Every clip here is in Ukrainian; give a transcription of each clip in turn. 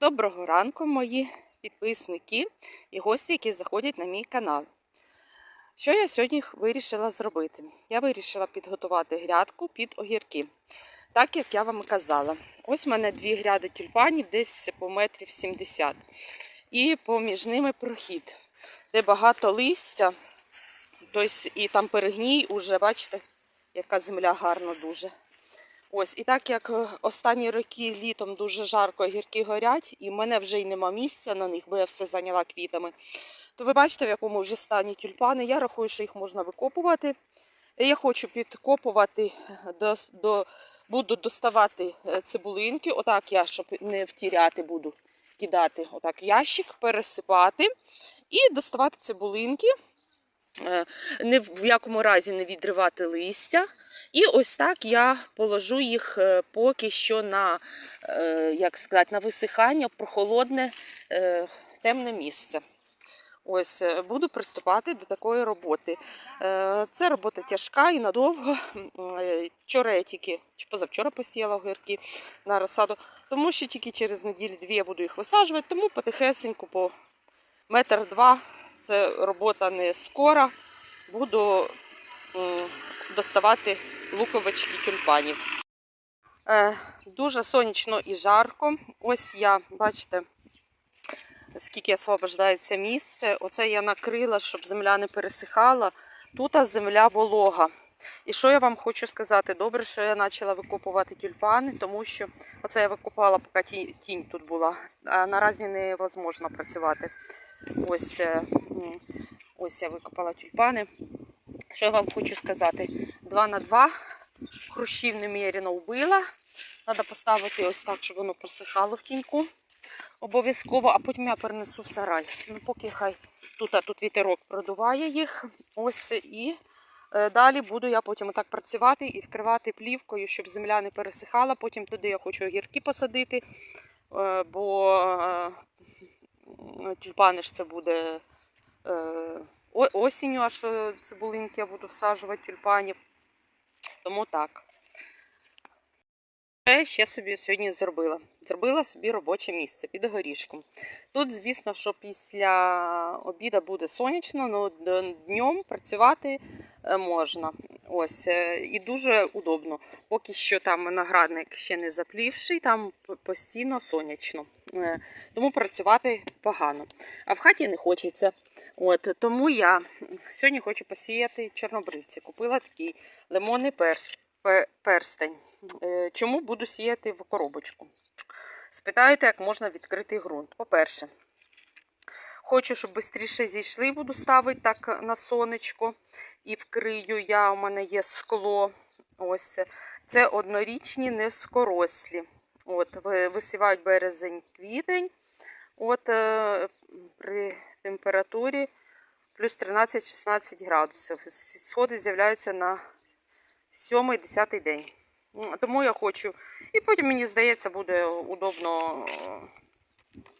Доброго ранку, мої підписники і гості, які заходять на мій канал. Що я сьогодні вирішила зробити? Я вирішила підготувати грядку під огірки. Так як я вам казала, ось в мене дві гряди тюльпанів, десь по метрів 70. І поміж ними прохід, де багато листя. Тобто, і там перегній, уже бачите, яка земля гарно дуже. Ось, і так як е, останні роки літом дуже жарко гірки горять, і в мене вже й нема місця на них, бо я все зайняла квітами. То ви бачите, в якому вже стані тюльпани. Я рахую, що їх можна викопувати. Я хочу підкопувати, до, до, буду доставати е, цибулинки. Отак я, щоб не втіряти, буду кидати отак ящик, пересипати і доставати цибулинки. Е, Ні в якому разі не відривати листя. І ось так я положу їх е, поки що на, е, як сказати, на висихання, в прохолодне, е, темне місце. Ось буду приступати до такої роботи. Це робота тяжка і надовго. Вчора я тільки чи позавчора посіяла огірки на розсаду, тому що тільки через неділю-дві я буду їх висаджувати, тому потихесеньку по метр два. Це робота не скора. Буду доставати луковички тюльпанів. Е, дуже сонячно і жарко. Ось я, бачите, скільки освобождається місце. Оце я накрила, щоб земля не пересихала. Тут земля волога. І що я вам хочу сказати? Добре, що я почала викопувати тюльпани, тому що оце я викопала, поки ті- тінь тут була. А наразі невозможно працювати. Ось, е, ось я викопала тюльпани. Що я вам хочу сказати? 2 на 2 хрущів неміряно вбила. Треба поставити ось так, щоб воно просихало в тіньку. Обов'язково, а потім я перенесу в сарай. Ну, поки хай тут, а тут вітерок продуває їх. Ось і е, далі буду я потім отак працювати і вкривати плівкою, щоб земля не пересихала. Потім туди я хочу огірки посадити, е, бо е, тюльпани ж це буде осінню, аж е, цибулинки я буду всаджувати тюльпанів. Тому так. Що ще собі сьогодні зробила? Зробила собі робоче місце під горішком. Тут, звісно, що після обіду буде сонячно, але днем працювати е, можна. Ось, е, і дуже удобно. Поки що там виноградник ще не заплівший, там постійно сонячно. Е, Тому працювати погано. А в хаті не хочеться. От, тому я сьогодні хочу посіяти чорнобривці. Купила такий лимонний перс, пе- перстень. Е, Чому буду сіяти в коробочку? Спитаєте, як можна відкрити ґрунт. По-перше, хочу, щоб швидше зійшли, буду ставити так на сонечко. І вкрию я, у мене є скло. Ось. Це однорічні низкорослі. От, висівають березень-квітень. От е, при температурі плюс 13-16 градусів. Сходи з'являються на 7-10 день. Тому я хочу. І потім, мені здається, буде удобно е,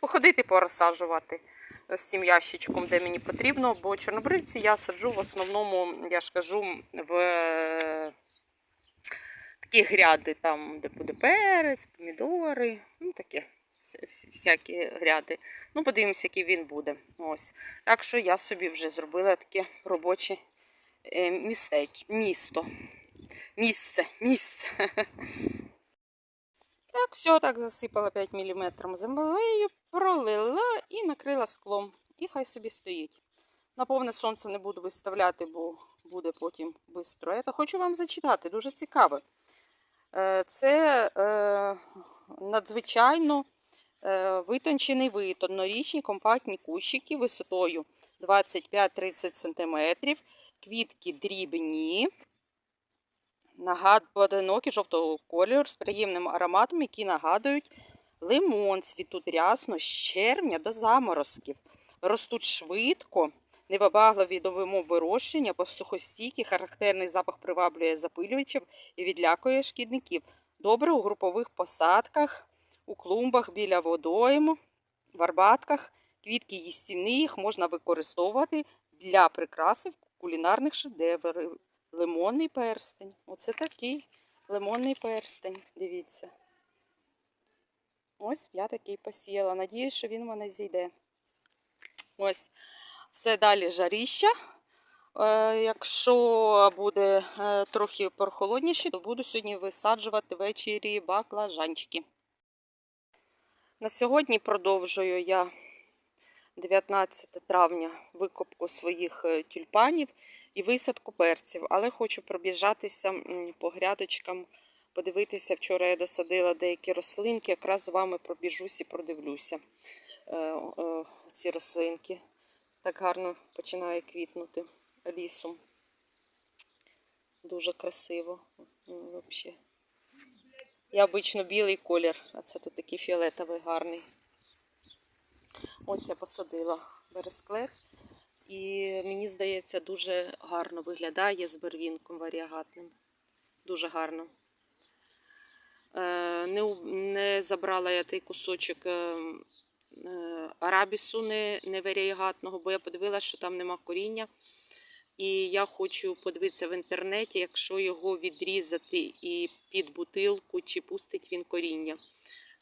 походити, порозсаджувати з цим ящичком, де мені потрібно, бо чорнобривці я саджу в основному, я ж кажу, в е, такі гряди, там, де буде перець, помідори, ну таке. Всякі гряди. Ну, подивимося, який він буде. Ось. Так що я собі вже зробила таке робоче е, місто. Місце, місце. Так, все, так засипала 5 мм землею, пролила і накрила склом. І хай собі стоїть. На повне сонце не буду виставляти, бо буде потім швидко. Я хочу вам зачитати, дуже цікаве. Е, Це е, надзвичайно е, витончений вид, однорічні компактні кущики висотою 25-30 см, квітки дрібні, нагад... поодинокі жовтого кольору з приємним ароматом, які нагадують лимон, цвітуть рясно з червня до заморозків, ростуть швидко, невибагливі до вимов вирощення, посухостійкі, характерний запах приваблює запилювачів і відлякує шкідників. Добре у групових посадках, у клумбах біля водойм, в арбатках. Квітки їстівні, їх можна використовувати для прикраси в кулінарних шедеврів. Лимонний перстень. Оце такий лимонний перстень. Дивіться. Ось я такий посіяла. Надіюсь, що він в мене зійде. Ось. Все далі жаріща. Е, якщо буде е, трохи прохолодніше, то буду сьогодні висаджувати ввечері баклажанчики. На сьогодні продовжую я 19 травня викопку своїх е, тюльпанів і висадку перців, але хочу пробіжатися по грядочкам, подивитися. Вчора я досадила деякі рослинки, якраз з вами пробіжусь і продивлюся е, е, ці рослинки. Так гарно починає квітнути лісом. Дуже красиво. Вообще. Я обично білий колір, а це тут такий фіолетовий гарний. Ось я посадила бересклет. І мені здається, дуже гарно виглядає з барвінком варіагатним. Дуже гарно. Е, Не, не забрала я той кусочок е, е, арабісу не, не бо я подивилася, що там нема коріння. І я хочу подивитися в інтернеті, якщо його відрізати і під бутилку, чи пустить він коріння.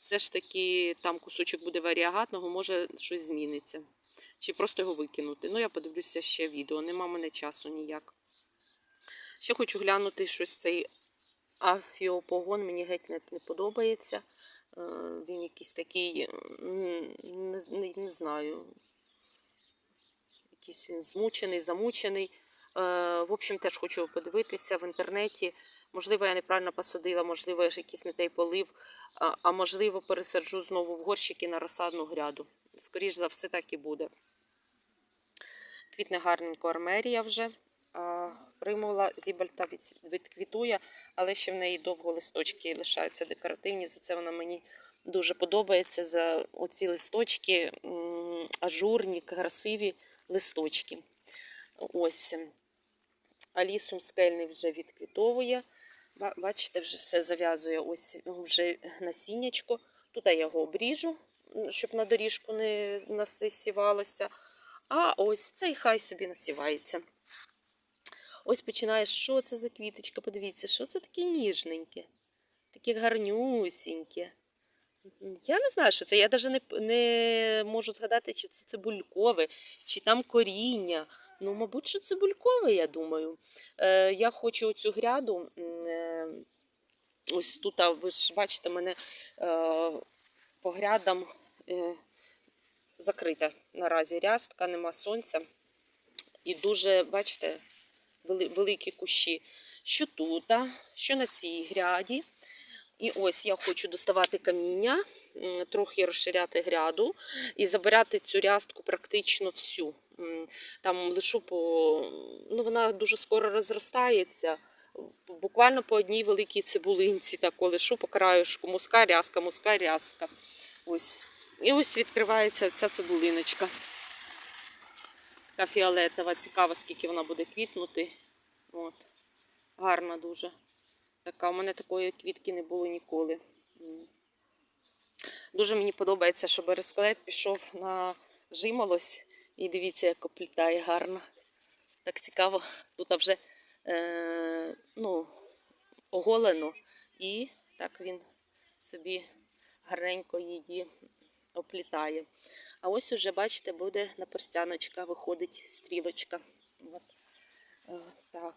Все ж таки там кусочок буде варіагатного, може щось зміниться. Чи просто його викинути. Ну, я подивлюся ще відео, нема мене часу ніяк. Ще хочу глянути щось цей афіопогон, мені геть не, не подобається. Е, Він якийсь такий, не, не, не знаю, якийсь він змучений, замучений. Е, В общем, теж хочу подивитися в інтернеті. Можливо, я неправильно посадила, можливо, я ж якийсь не той полив, а, можливо, пересаджу знову в горщики на розсадну гряду. Скоріш за все, так і буде. Квітне гарненько армерія вже. Примула зібальта відквітує, але ще в неї довго листочки лишаються декоративні. За це вона мені дуже подобається. За оці листочки ажурні, красиві листочки. Ось. Алісум скельний вже відквітовує. Бачите, вже все зав'язує ось вже насіннячко. Тут я його обріжу, щоб на доріжку не насівалося. А ось цей хай собі насівається. Ось починає, що це за квіточка? Подивіться, що це таке ніжненьке, таке гарнюсіньке. Я не знаю, що це. Я навіть не, не можу згадати, чи це цибулькове, чи там коріння. Ну, мабуть, що цибулькове, я думаю. Е, я хочу цю гряду. Е, ось тут, а ви ж бачите, мене е, по грядам е, закрита наразі рястка, нема сонця. І дуже, бачите, великі кущі. Що тут, що на цій гряді. І ось я хочу доставати каміння, трохи розширяти гряду і забирати цю рястку практично всю. Там лишу по. Ну, вона дуже скоро розростається. Буквально по одній великій цибулинці, так лишу по краюшку. Муска рязка, муска рязка. Ось. І ось відкривається ця цибулиночка. Така фіолетова. Цікаво, скільки вона буде квітнути. От. Гарна дуже. Така, у мене такої квітки не було ніколи. Дуже мені подобається, що бересклет пішов на жимолось. І дивіться, як оплітає гарно. Так цікаво. Тут вже е, ну, оголено. І так він собі гарненько її оплітає. А ось уже, бачите, буде на перстяночка, виходить стрілочка. От. Е, так.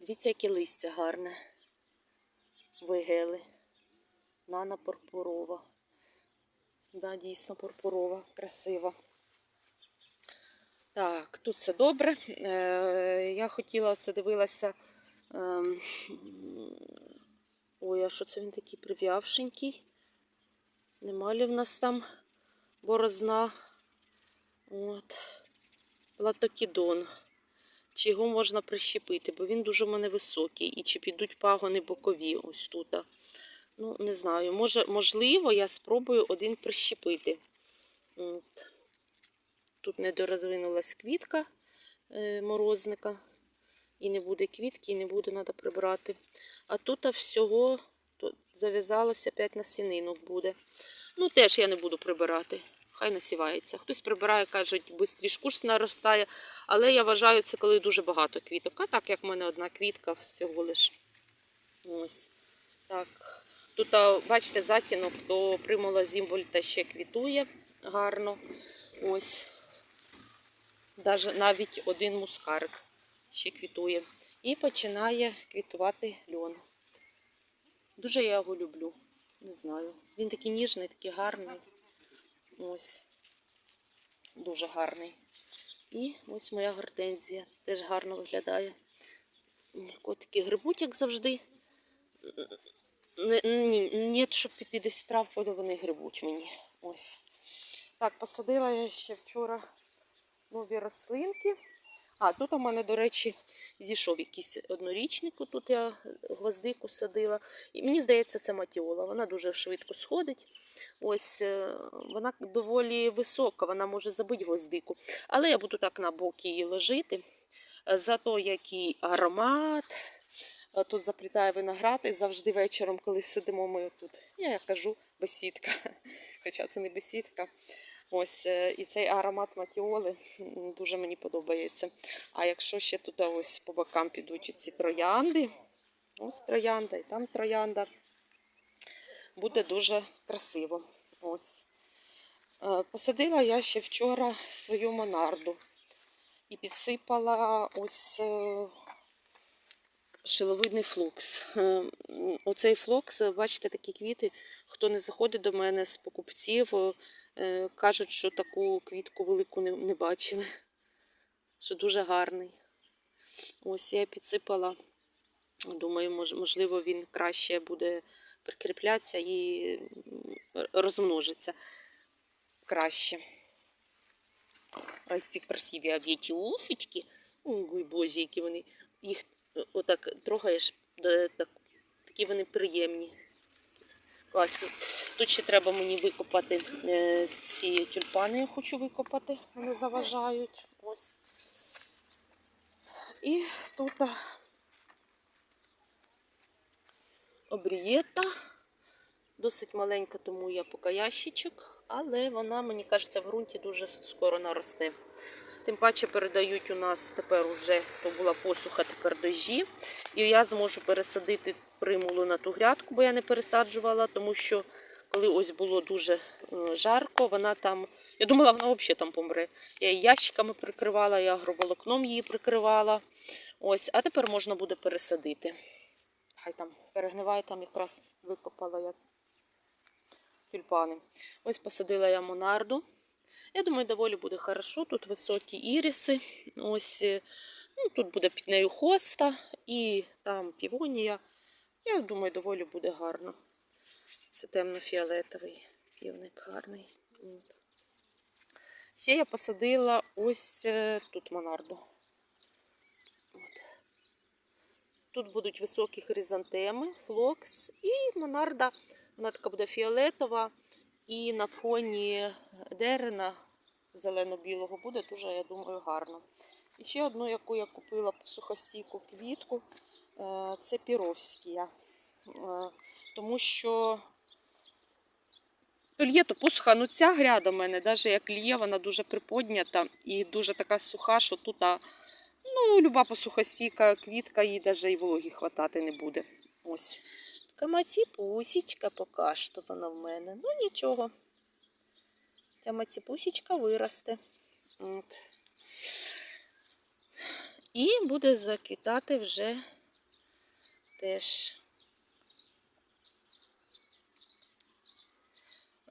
Дивіться, яке листя гарне. Вигели. Нана пурпурова. Да, дійсно пурпурова, красива. Так, тут все добре. Е, я хотіла це дивилася. ем, ой, а що це він такий прив'явшенький? Нема ли в нас там борозна? От. Латокідон. Чи його можна прищепити, бо він дуже в мене високий. І чи підуть пагони бокові ось тут. Ну, не знаю. Може, можливо, я спробую один прищепити. От. Тут недорозвинулась квітка е, морозника. І не буде квітки, і не буде треба прибрати. А тут всього тут зав'язалося 5 насінинок буде. Ну, теж я не буду прибирати. Хай насівається. Хтось прибирає, кажуть, швидше курс наростає. Але я вважаю, це коли дуже багато квіток. А так як в мене одна квітка всього лиш. Ось. Так. Тут, бачите, затінок до примула зімвольта ще квітує гарно. Ось. Навіть один мускарик ще квітує. І починає квітувати льон. Дуже я його люблю. Не знаю. Він такий ніжний, такий гарний. Ось. Дуже гарний. І ось моя гортензія. Теж гарно виглядає. Котики грибуть, як завжди. Ні, ні, щоб піти десь трав, то вони грибуть мені. Ось. Так, посадила я ще вчора нові рослинки. А, тут у мене, до речі, зійшов якийсь однорічник. Тут я гвоздику садила. І мені здається, це матіола. Вона дуже швидко сходить. Ось е, вона доволі висока, вона може забити гвоздику. Але я буду так на бок її ложити. Зато який аромат. Е, Тут заплітає виноград і завжди вечором, коли сидимо ми тут. Я кажу бесідка. Хоча це не бесідка. Ось е, і цей аромат матіоли дуже мені подобається. А якщо ще тут ось по бокам підуть ці троянди, ось троянда і там троянда, буде дуже красиво. Ось. Е, Посадила я ще вчора свою монарду і підсипала ось е, шиловидний флокс. Е, Оцей флокс, е, бачите, такі квіти. Хто не заходить до мене з покупців, е, кажуть, що таку квітку велику не, бачили. Що дуже гарний. Ось я підсипала. Думаю, можливо, він краще буде прикріплятися і розмножиться краще. Ось ці красиві овечі уфічки. Ой, бозі, які вони. Їх отак трогаєш, так, такі вони приємні. Класні. Тут ще треба мені викопати е, ці тюльпани, я хочу викопати, вони заважають. Ось. І тут обрієта. Досить маленька, тому я поки ящичок, але вона, мені кажеться, в ґрунті дуже скоро наросте. Тим паче передають у нас тепер уже, то була посуха, тепер дощі. І я зможу пересадити примулу на ту грядку, бо я не пересаджувала, тому що коли ось було дуже е, жарко, вона там. Я думала, вона взагалі там помре. Я її ящиками прикривала, я агроволокном її прикривала. Ось, а тепер можна буде пересадити. Хай там перегниває, там якраз викопала я тюльпани. Ось посадила я монарду. Я думаю, доволі буде хорошо. Тут високі іріси. Ось е, ну, тут буде під нею хоста і там півонія. Я думаю, доволі буде гарно. Це темно-фіолетовий півник гарний. Ще я посадила ось е, тут монарду. От. Тут будуть високі хризантеми, флокс і монарда. Вона така буде фіолетова. І на фоні дерена зелено-білого буде дуже, я думаю, гарно. І ще одну, яку я купила сухостійку квітку, е, це піровськія. Е, Тому що то лє, то посуха. Ну ця гряда в мене, навіть як лє, вона дуже приподнята і дуже така суха, що тут ну, люба посухостійка квітка, їй навіть і вологі хватати не буде. Ось. Така маціпусічка поки що вона в мене. Ну нічого. Ця маціпусічка виросте. От. І буде заквітати вже теж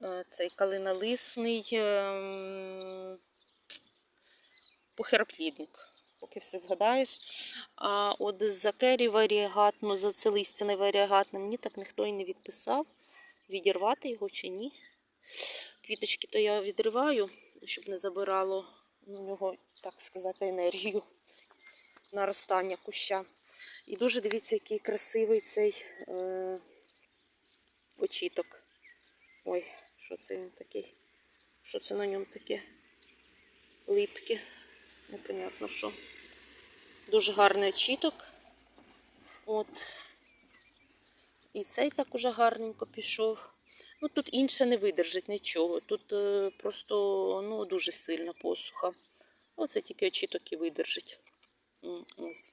е, цей калиналисний ем, похероплідник. Поки все згадаєш. А от за кері варіагатну, за це листяне варіагатне, мені так ніхто і не відписав, відірвати його чи ні. Квіточки то я відриваю, щоб не забирало на нього, так сказати, енергію наростання куща. І дуже дивіться, який красивий цей е, очіток. Ой, що це він такий? Що це на ньому таке? Липке. Непонятно що. Дуже гарний очіток. От. І цей так уже гарненько пішов. Ну тут інше не видержить нічого. Тут е, просто ну, дуже сильна посуха. Оце тільки очіток і видержить. Ось.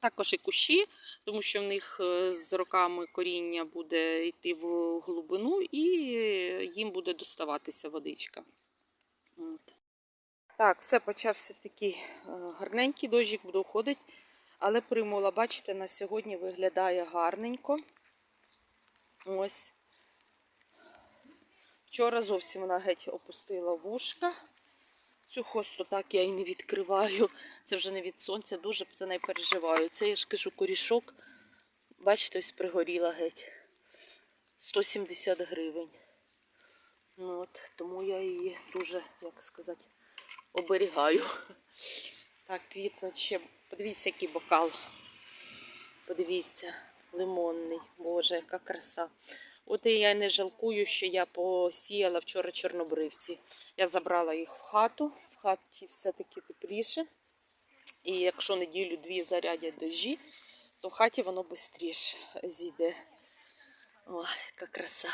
Також і кущі, тому що в них е, з роками коріння буде йти в глибину і їм буде доставатися водичка. От. Так, все почався такий е, гарненький дощик, буде уходити. Але примула, бачите, на сьогодні виглядає гарненько. Ось. Вчора зовсім вона геть опустила вушка. Цю хосту так я і не відкриваю. Це вже не від сонця, дуже за неї переживаю. Це я ж кажу корішок. Бачите, ось пригоріла геть. 170 гривень. Ну, от, тому я її дуже, як сказати, оберігаю. Так, квітнуть ще. Подивіться, який бокал. Подивіться, лимонний. Боже, яка краса. От і я не жалкую, що я посіяла вчора чорнобривці. Я забрала їх в хату. В хаті все-таки тепліше. І якщо неділю-дві зарядять дощі, то в хаті воно швидше зійде. Ой, яка краса.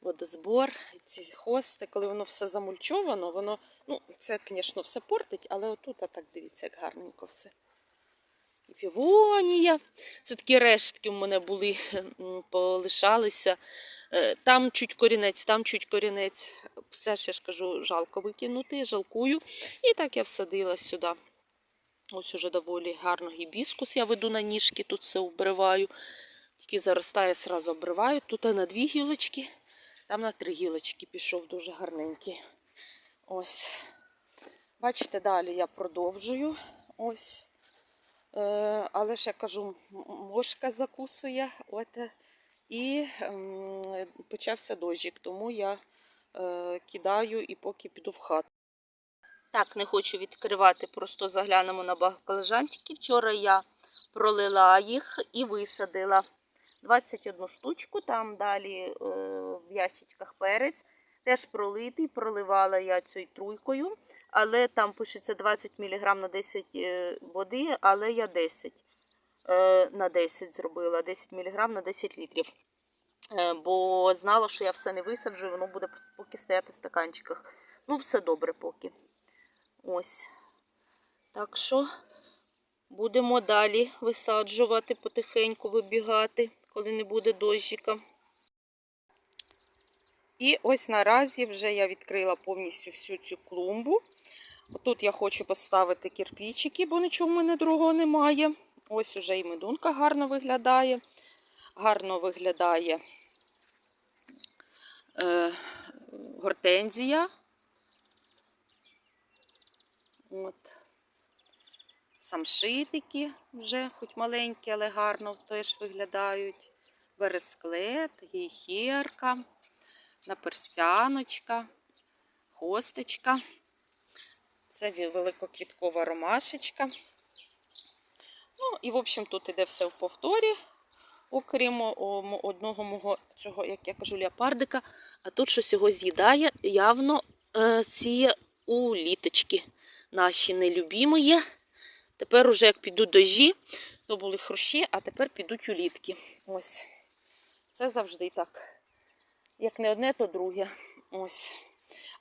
Водозбор, ці хости, коли воно все замульчовано, воно, ну, це, звісно, все портить, але отут, а так дивіться, як гарненько все. І півонія. Це такі рештки в мене були, полишалися. Е, Там чуть корінець, там чуть корінець. Все ж я ж кажу, жалко викинути, жалкую. І так я всадила сюди. Ось уже доволі гарно гібіскус. Я веду на ніжки, тут все обриваю. Тільки заростає, сразу обриваю. Тут на дві гілочки, там на три гілочки пішов дуже гарненький. Ось. Бачите, далі я продовжую. Ось. Е, але ж я кажу, мошка закусує. От, і ем, почався дощик, тому я е, кидаю і поки піду в хату. Так, не хочу відкривати, просто заглянемо на баклажанчики. Вчора я пролила їх і висадила 21 штучку. Там далі е, в ящичках перець. Теж пролитий, проливала я цією труйкою, але там пишеться 20 мг на 10 е, води, але я 10 е, на 10 зробила, 10 мг на 10 літрів. Бо знала, що я все не висаджу, воно буде поки стояти в стаканчиках. Ну, все добре поки. Ось. Так що будемо далі висаджувати, потихеньку вибігати, коли не буде дощика. І ось наразі вже я відкрила повністю всю цю клумбу. Тут я хочу поставити кирпичики, бо нічого в мене другого немає. Ось уже і медунка гарно виглядає. Гарно виглядає е, гортензія. От. Самшитики вже, хоч маленькі, але гарно теж виглядають. Бересклет, гейхерка, наперстяночка, хосточка. Це ві- великоквіткова ромашечка. Ну, і, в общем, тут іде все в повторі, окрім одного мого цього, як я кажу, леопардика. А тут щось його з'їдає явно е, ці уліточки наші нелюбімі є. Тепер уже як підуть дожі, то були хрущі, а тепер підуть улітки. Ось. Це завжди так. Як не одне, то друге. Ось.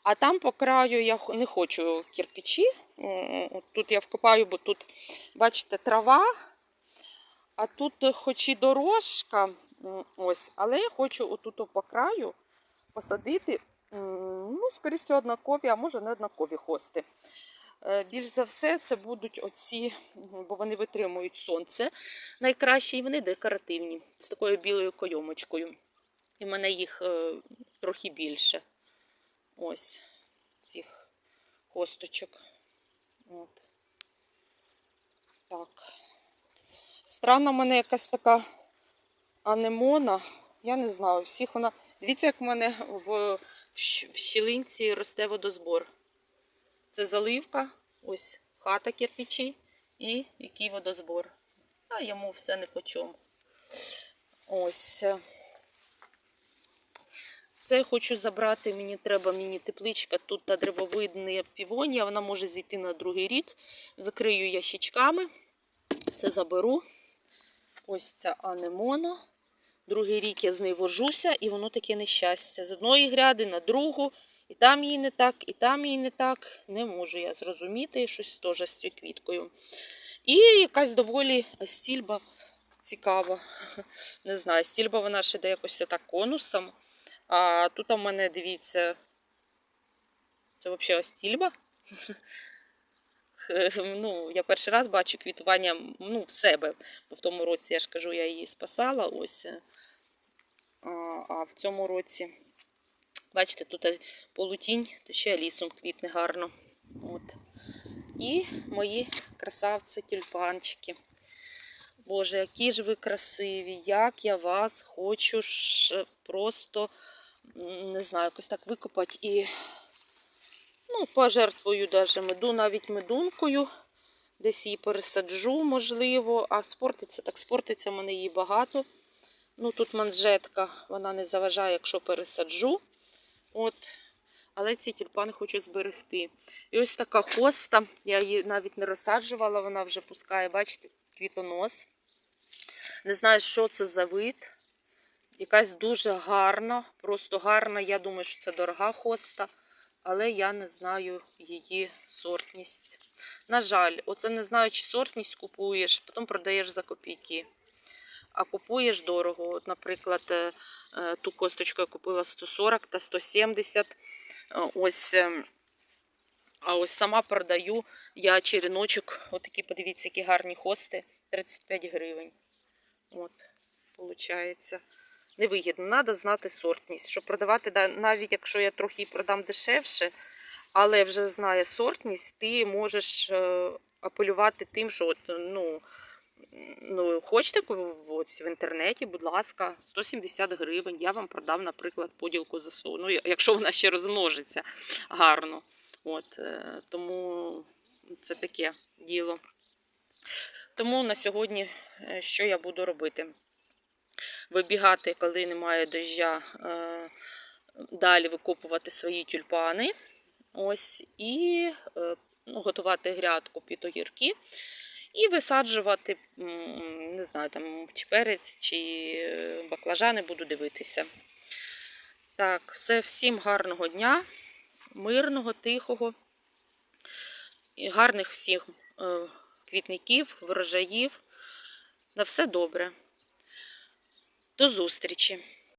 А там по краю я не хочу кирпичі. Тут я вкопаю, бо тут, бачите, трава. А тут е, хоч і дорожка, ось, але я хочу отут по краю посадити, ну, скоріше, однакові, а може не однакові хости. Е, Більш за все, це будуть оці, бо вони витримують сонце найкраще, і вони декоративні, з такою білою койомочкою. І в мене їх е, трохи більше. Ось цих хосточок. От. Так. Странно, в мене якась така анемона. Я не знаю, всіх вона. Дивіться, як в мене в, в щілинці росте водозбор. Це заливка, ось хата кирпичі і який водозбор. А йому все не по чому. Ось. Це хочу забрати, мені треба міні-тепличка. Тут та древовидна півонія, вона може зійти на другий рік. Закрию ящичками. Це заберу. Ось ця анемона. Другий рік я з нею вожуся, і воно таке нещастя. З одної гряди на другу. І там їй не так, і там їй не так. Не можу я зрозуміти щось теж з цією квіткою. І якась доволі стільба цікава. Не знаю, стільба вона ще де якось так конусом. А тут у мене, дивіться, це взагалі стільба. Ну, я перший раз бачу квітування ну, в себе. Бо в тому році, я ж кажу, я її спасала. Ось. А, в цьому році, бачите, тут полутінь, то ще лісом квітне гарно. От. І мої красавці тюльпанчики. Боже, які ж ви красиві, як я вас хочу ж просто, не знаю, якось так викопати і ну, пожертвую даже меду, навіть медункою. Десь її пересаджу, можливо, а спортиться, так спортиться, в мене її багато. Ну, тут манжетка, вона не заважає, якщо пересаджу. От. Але ці тюльпани хочу зберегти. І ось така хоста, я її навіть не розсаджувала, вона вже пускає, бачите, квітонос. Не знаю, що це за вид. Якась дуже гарна, просто гарна. Я думаю, що це дорога хоста, але я не знаю її сортність. На жаль, оце не знаю, чи сортність купуєш, потім продаєш за копійки. А купуєш дорого. От, наприклад, е, ту косточку я купила 140 та 170. Е, Ось, е, а ось сама продаю я череночок, отакі, подивіться, які гарні хости, 35 гривень. От, виходить. Невигідно, треба знати сортність. Щоб продавати, навіть якщо я трохи продам дешевше, але вже знає сортність, ти можеш е, апелювати тим, що от, ну, ну, хочете ось в інтернеті, будь ласка, 170 гривень. Я вам продав, наприклад, поділку 100. Ну, якщо вона ще розмножиться гарно. От, е, тому це таке діло. Тому на сьогодні е, що я буду робити? Вибігати, коли немає дождя, е, далі викопувати свої тюльпани. Ось, і ну, готувати грядку під огірки. І висаджувати, не знаю, там, чи перець, чи е, баклажани, буду дивитися. Так, все, всім гарного дня, мирного, тихого, і гарних всіх е, квітників, врожаїв. На все добре. До зустрічі!